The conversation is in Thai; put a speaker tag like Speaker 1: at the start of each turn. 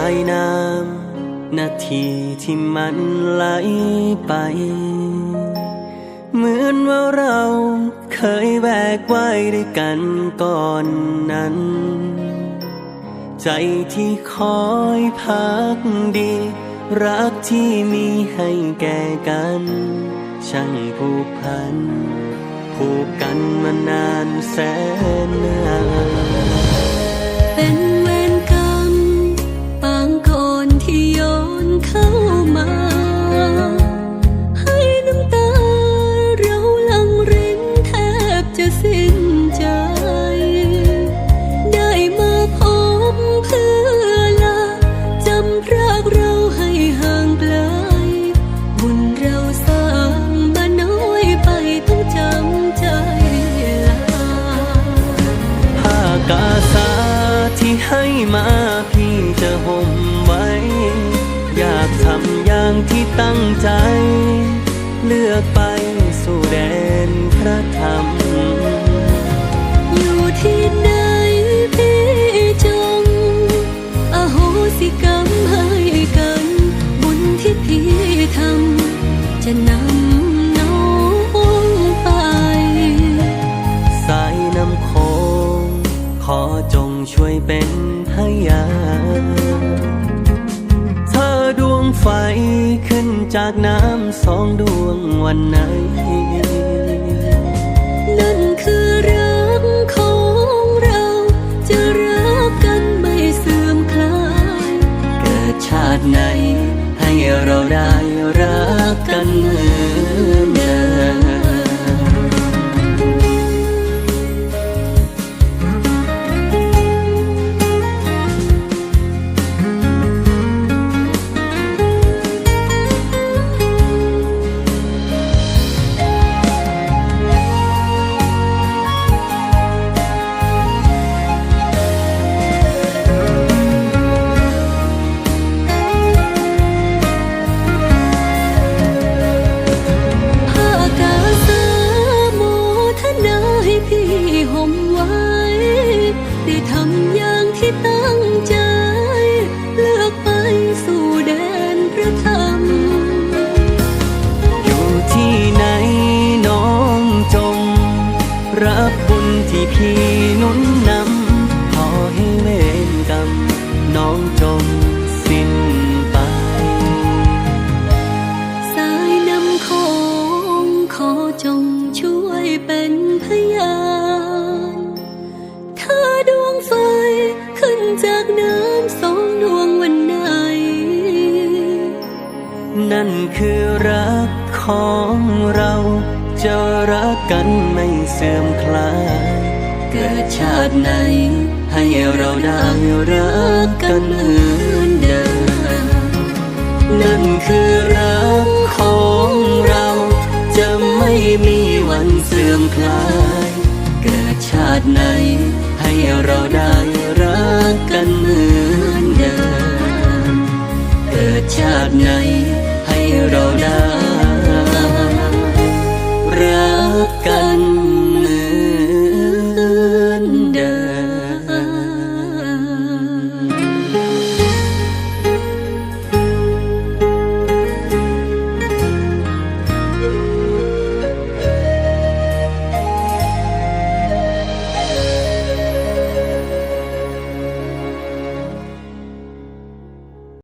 Speaker 1: ายน้ำนาทีที่มันไหลไป เหมือนว่าเราเคยแบกไว้ด้วยกันก่อนนั้น ใจที่คอยพักดี รักที่มีให้แก่กัน ช่างผูกพัน ผูกกันมานานแสนนาน
Speaker 2: เป็น
Speaker 1: พระธรรม
Speaker 2: อยู่ที่ไหนพี่จง อโหสิกรรมให้กัน บุญที่พี่ทำจะนำน้องไป
Speaker 1: สายน้ำโคงขอจงช่วยเป็นพยานเธอดวงไฟขึ้นจากน้ำสองดวงวันไหน ให้เราได้รักกันเหมือ พี่หนุนนำขอให้เวรกรรมน้องจงสิ้นไป
Speaker 2: สายน้ำโคงขอจงช่วยเป็นพยานถ้าดวงไฟขึ้นจากน้ำสองดวงวันไหน
Speaker 1: นั่นคือรักของเราจะรักกันไม่เสื่อมคลาย
Speaker 2: เกิดชาติไหน
Speaker 1: ให้เราได้รักกันเหมือนเดิ
Speaker 2: ม
Speaker 1: นั่นคือรักของเรา จะไม่มีวันเสื่อมคลาย เกิดชาติไหน ให้เราได้รักกันเหมือน